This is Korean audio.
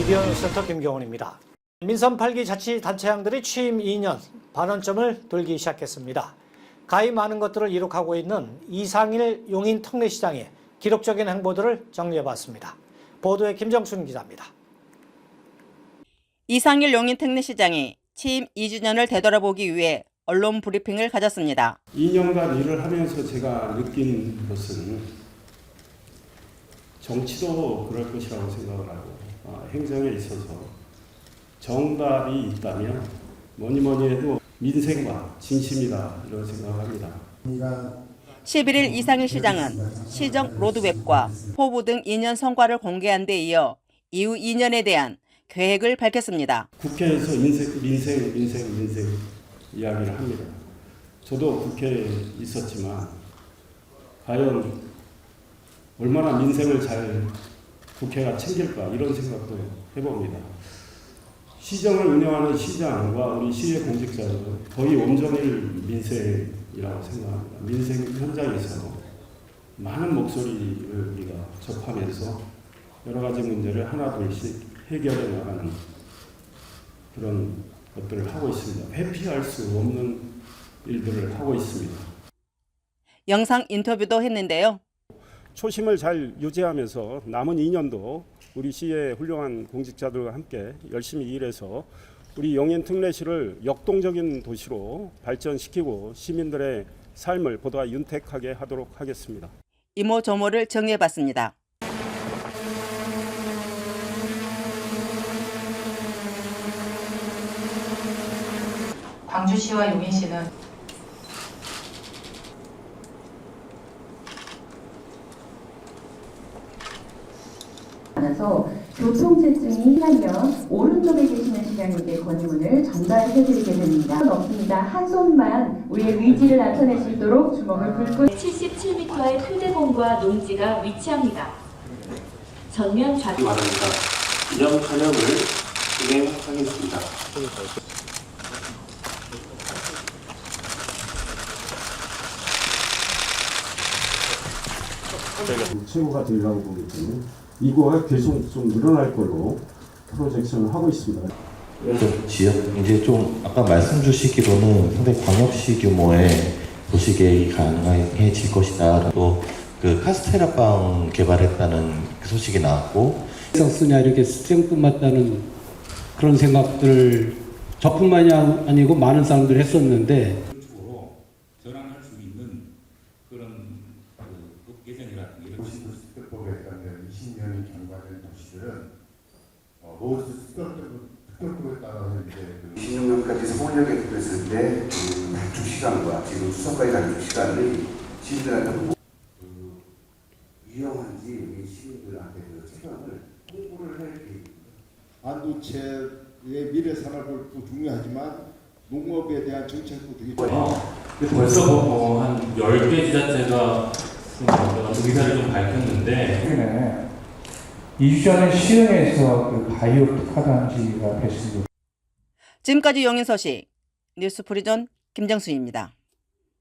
미디어 센터 김경원입니다. 민선 8기 자치단체장들이 취임 2년 반환점을 돌기 시작했습니다. 가히 많은 것들을 이룩하고 있는 이상일 용인 특례시장의 기록적인 행보들을 정리해봤습니다. 보도에 김정순 기자입니다. 이상일 용인 특례시장이 취임 2주년을 되돌아보기 위해 언론 브리핑을 가졌습니다. 2년간 일을 하면서 제가 느낀 것은 정치도 그럴 것이라고 생각을 하고 아, 행정에 있어서 정답이 있다면 뭐니 뭐니 해도 민생과 진심이다 이런 생각합니다. 11일 이상일 시장은 시정 로드맵과 포부 등 2년 성과를 공개한 데 이어 이후 2년에 대한 계획을 밝혔습니다. 국회에서 인생, 민생, 민생, 민생 이야기를 합니다. 저도 국회에 있었지만 과연 얼마나 민생을 잘 국회가 챙길까 이런 생각도 해봅니다. 시정을 운영하는 시장과 우리 시의 공직자들은 거의 온종일 민생이라고 생각합니다. 민생 현장에서 많은 목소리를 우리가 접하면서 여러 가지 문제를 하나둘씩 해결해 나가는 그런 것들을 하고 있습니다. 회피할 수 없는 일들을 하고 있습니다. 영상 인터뷰도 했는데요. 초심을 잘 유지하면서 남은 2년도 우리 시의 훌륭한 공직자들과 함께 열심히 일해서 우리 용인 특례시를 역동적인 도시로 발전시키고 시민들의 삶을 보다 윤택하게 하도록 하겠습니다. 이모 저모를 정리해봤습니다. 광주시와 용인시는 많아서 교통체증이 심하면 오른쪽에 계시는 시장님께 건의문을 전달해드리게 됩니다. 없습니다. 한 손만 우리의 의지를 나타낼 수 있도록 주먹을 불끈 77m의 토대공과 농지가 위치합니다. 전면 좌측 바랍니다. 기념 촬영을 진행하겠습니다. 최고가 되려고 보기 때문에 이거가 계속 좀 늘어날 걸로 프로젝션을 하고 있습니다. 좀 지역 이제 좀 아까 말씀 주시기로는 상당히 광역시 규모의 도시 계획이 가능해질 것이다. 또 그 카스테라빵 개발했다는 그 소식이 나왔고 쓰냐 이렇게 스탬프 맞다는 그런 생각들 저뿐만이 아니고 많은 사람들이 했었는데 쪽으로 전환할 수 있는 그런 그 예정이라는 게 특별법에 따른 20년이 경과된 도시들은 어, 모두 특별법, 특별법에 따라서 이제 그 26년까지 서울역에 됐을 때 그 단축 시간과 지금 수성까지 단축 시간을 시민들한테 뭐그 유용한지 우리 시민들한테 그 체감을 홍보를 할 계획입니다. 반도체의 미래 산업도 중요하지만 농업에 대한 정책도 되게 벌써 뭐 한 10개 지자체가 의사를 좀 밝혔는데 최근에 2주 전에 시흥에서 그 바이오 특화단지가 됐습니다. 지금까지 용인 소식 뉴스 프리존 김정수입니다.